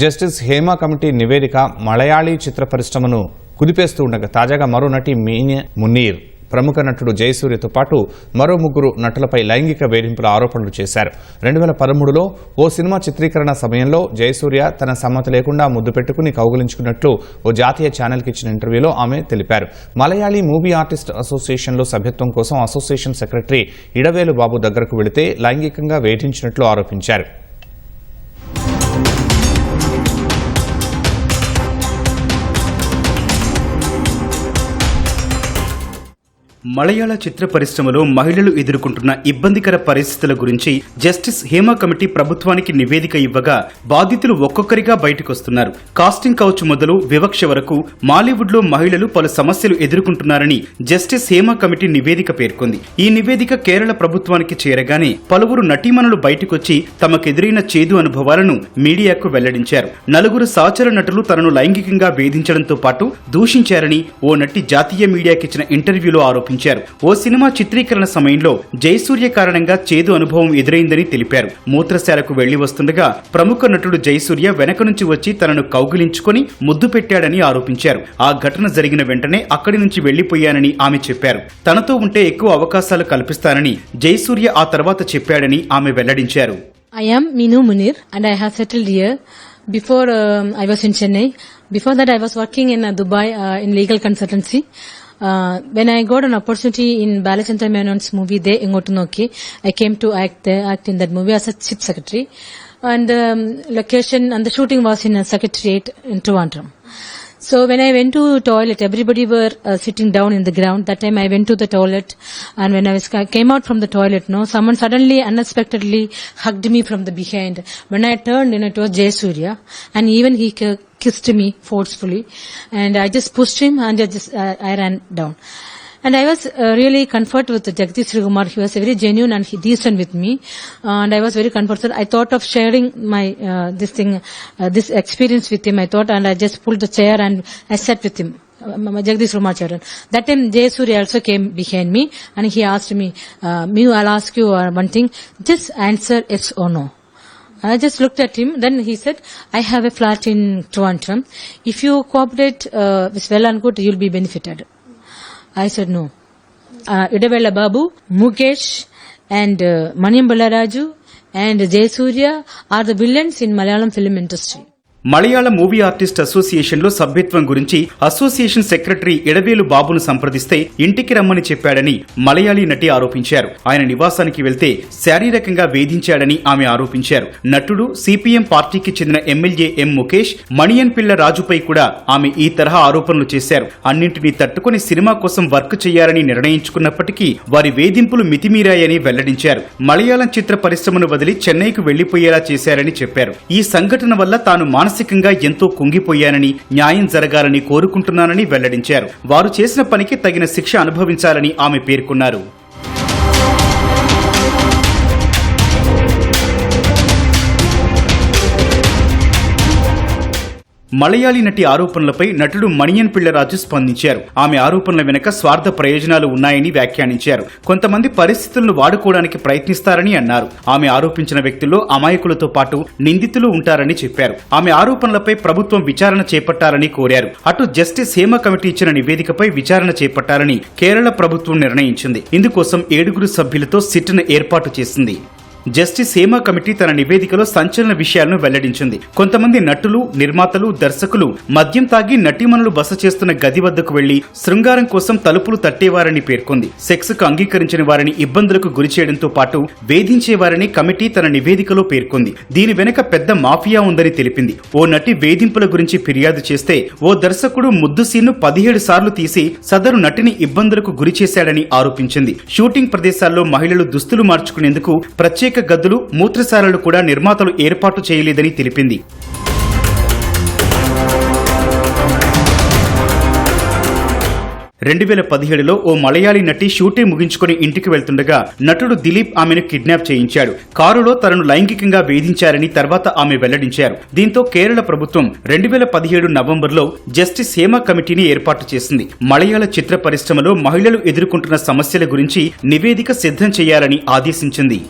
Justice Hema committee నివేదిక మలయాళీ చిత్ర పరిశ్రమను కుదిపేస్తూ ఉండగా తాజాగా మరో నటి మీనే మునీర్ ప్రముఖ నటుడు జయసూర్యతో పాటు మరో ముగ్గురు నటులపై లైంగిక వేధింపుల ఆరోపణలు చేశారు. రెండు వేల పదమూడులో ఓ సినిమా చిత్రీకరణ సమయంలో జయసూర్య తన సమ్మతి లేకుండా ముద్దు పెట్టుకుని కౌగులించుకున్నట్లు ఓ జాతీయ ఛానల్కి ఇచ్చిన ఇంటర్వ్యూలో ఆమె తెలిపారు. మలయాళీ మూవీ ఆర్టిస్ట్ అసోసియేషన్లో సభ్యత్వం కోసం అసోసియేషన్ సెక్రటరీ ఇడవేలు బాబు దగ్గరకు వెళితే లైంగికంగా వేధించినట్లు ఆరోపించారు. మలయాళ చిత్ర పరిశ్రమలో మహిళలు ఎదుర్కొంటున్న ఇబ్బందికర పరిస్థితుల గురించి జస్టిస్ హేమ కమిటీ ప్రభుత్వానికి నివేదిక ఇవ్వగా బాధితులు ఒక్కొక్కరిగా బయటకొస్తున్నారు. కాస్టింగ్ కౌచ్ మొదలు వివక్ష వరకు మాలీవుడ్లో మహిళలు పలు సమస్యలు ఎదుర్కొంటున్నారని జస్టిస్ హేమ కమిటీ నివేదిక పేర్కొంది. ఈ నివేదిక కేరళ ప్రభుత్వానికి చేరగానే పలువురు నటీమణులు బయటకొచ్చి తమకెదురైన చేదు అనుభవాలను మీడియాకు వెల్లడించారు. నలుగురు సహచర నటులు తనను లైంగికంగా వేధించడంతో పాటు దూషించారని ఓ నటి జాతీయ మీడియాకిచ్చిన ఇంటర్వ్యూలో ఆరోపించారు. ఓ సినిమా చిత్రీకరణ సమయంలో జయసూర్య కారణంగా చేదు అనుభవం ఎదురైందని తెలిపారు మూత్రశాలకు వెళ్ళి వస్తుండగా ప్రముఖ నటుడు జయసూర్య వెనక నుంచి వచ్చి తనను కౌగిలించుకొని ముద్దు పెట్టాడని ఆరోపించారు ఆ ఘటన జరిగిన వెంటనే అక్కడి నుంచి వెళ్ళిపోయానని ఆమె చెప్పారు తనతో ఉంటే ఎక్కువ అవకాశాలు కల్పిస్తానని జయసూర్య ఆ తర్వాత చెప్పాడని ఆమె వెల్లడించారు I am Minu Munir and I have settled here. Before um, I was in Chennai. Before that I was working in uh, Dubai uh, in legal consultancy. Uh, when I got an opportunity in opportunity Menon's movie, Menon's movie they I came to act. To act act in that movie as a chief secretary and location and the shooting was in a secretariat in Trivandrum. So when I went to toilet, everybody were uh, sitting down in the ground. That time I went to the toilet, and when I was, came out from the toilet, no, someone suddenly, unexpectedly hugged me from the behind. When I turned, you know, it was Jay Surya, and even he kissed me forcefully, and I just pushed him, and I just uh, I ran down. And I was uh, really comforted with Jagdish Kumar. He was very genuine and he decent with me, uh, and I was very comforted. I thought of sharing my uh, this thing, uh, this experience with him. I thought, and I just pulled the chair and I sat with him. uh, Jagdish Kumar Charan. That time Jay Surya also came behind me and he asked me, uh, I'll ask you uh, one thing. Just answer yes or no. I just looked at him. Then he said, I have a flat in Trivandrum. If you cooperate uh, with well and good, you'll be benefited. I said no. Uh, Babu, Mukesh, and uh, Maniam Balaraju, and Jayasuriya are the villains in Malayalam film industry. Malayala movie artist అసోసియేషన్లో సభ్యత్వం గురించి association secretary ఎడవేలు బాబును సంప్రదిస్తే ఇంటికి రమ్మని చెప్పాడని మలయాళీ నటి ఆరోపించారు. ఆయన నివాసానికి వెళ్తే శారీరకంగా వేధించాడని ఆమె ఆరోపించారు. నటుడు సిపిఎం పార్టీకి చెందిన ఎమ్మెల్యే ఎం ముఖేష్ మణియన్ పిల్ల రాజుపై కూడా ఆమె ఈ తరహా ఆరోపణలు చేశారు. అన్నింటినీ తట్టుకుని సినిమా కోసం వర్క్ చేయాలని నిర్ణయించుకున్నప్పటికీ వారి వేధింపులు మితిమీరాయని వెల్లడించారు. మలయాళం చిత్ర పరిశ్రమను వదిలి చెన్నైకు వెళ్ళిపోయేలా చేశారని చెప్పారు. ఈ సంఘటన వల్ల తాను మానసిక మానసికంగా ఎంతో కుంగిపోయానని న్యాయం జరగాలని కోరుకుంటున్నానని వెల్లడించారు. వారు చేసిన పనికి తగిన శిక్ష అనుభవించాలని ఆమె పేర్కొన్నారు. మలయాళీ నటి ఆరోపణలపై నటుడు మణియన్ పిళ్ళరాజు స్పందించారు. ఆమె ఆరోపణల వెనుక స్వార్థ ప్రయోజనాలు ఉన్నాయని వ్యాఖ్యానించారు. కొంతమంది పరిస్థితులను వాడుకోవడానికి ప్రయత్నిస్తారని అన్నారు. ఆమె ఆరోపించిన వ్యక్తుల్లో అమాయకులతో పాటు నిందితులు ఉంటారని చెప్పారు. ఆమె ఆరోపణలపై ప్రభుత్వం విచారణ చేపట్టాలని కోరారు. అటు జస్టిస్ హేమ కమిటీ ఇచ్చిన నివేదికపై విచారణ చేపట్టాలని కేరళ ప్రభుత్వం నిర్ణయించింది. ఇందుకోసం ఏడుగురు సభ్యులతో సిట్ను ఏర్పాటు చేసింది. జస్టిస్ హేమా కమిటీ తన నివేదికలో సంచలన విషయాలను వెల్లడించింది. కొంతమంది నటులు నిర్మాతలు దర్శకులు మద్యం తాగి నటీమణులు బస చేస్తున్న గది వద్దకు వెళ్ళి శృంగారం కోసం తలుపులు తట్టేవారని పేర్కొంది. సెక్స్కు అంగీకరించిన వారిని ఇబ్బందులకు గురి చేయడంతో పాటు వేధించేవారని కమిటీ తన నివేదికలో పేర్కొంది. దీని వెనుక పెద్ద మాఫియా ఉందని తెలిపింది. ఓ నటి వేధింపుల గురించి ఫిర్యాదు చేస్తే ఓ దర్శకుడు ముద్దు సీన్ను పదిహేడు సార్లు తీసి సదరు నటిని ఇబ్బందులకు గురి చేశాడని ఆరోపించింది. షూటింగ్ ప్రదేశాల్లో మహిళలు దుస్తులు మార్చుకునేందుకు ప్రత్యేక ప్రత్యేక గదులు మూత్రశాలలు కూడా నిర్మాతలు ఏర్పాటు చేయలేదని తెలిపింది. రెండు వేల పదిహేడులో ఓ మలయాళీ నటి షూటింగ్ ముగించుకుని ఇంటికి వెళ్తుండగా నటుడు దిలీప్ ఆమెను కిడ్నాప్ చేయించాడు. కారులో తనను లైంగికంగా వేధించారని తర్వాత ఆమె వెల్లడించారు. దీంతో కేరళ ప్రభుత్వం రెండు వేల పదిహేడు నవంబర్లో జస్టిస్ హేమ కమిటీని ఏర్పాటు చేసింది. మలయాళ చిత్ర పరిశ్రమలో మహిళలు ఎదుర్కొంటున్న సమస్యల గురించి నివేదిక సిద్ధం చేయాలని ఆదేశించింది.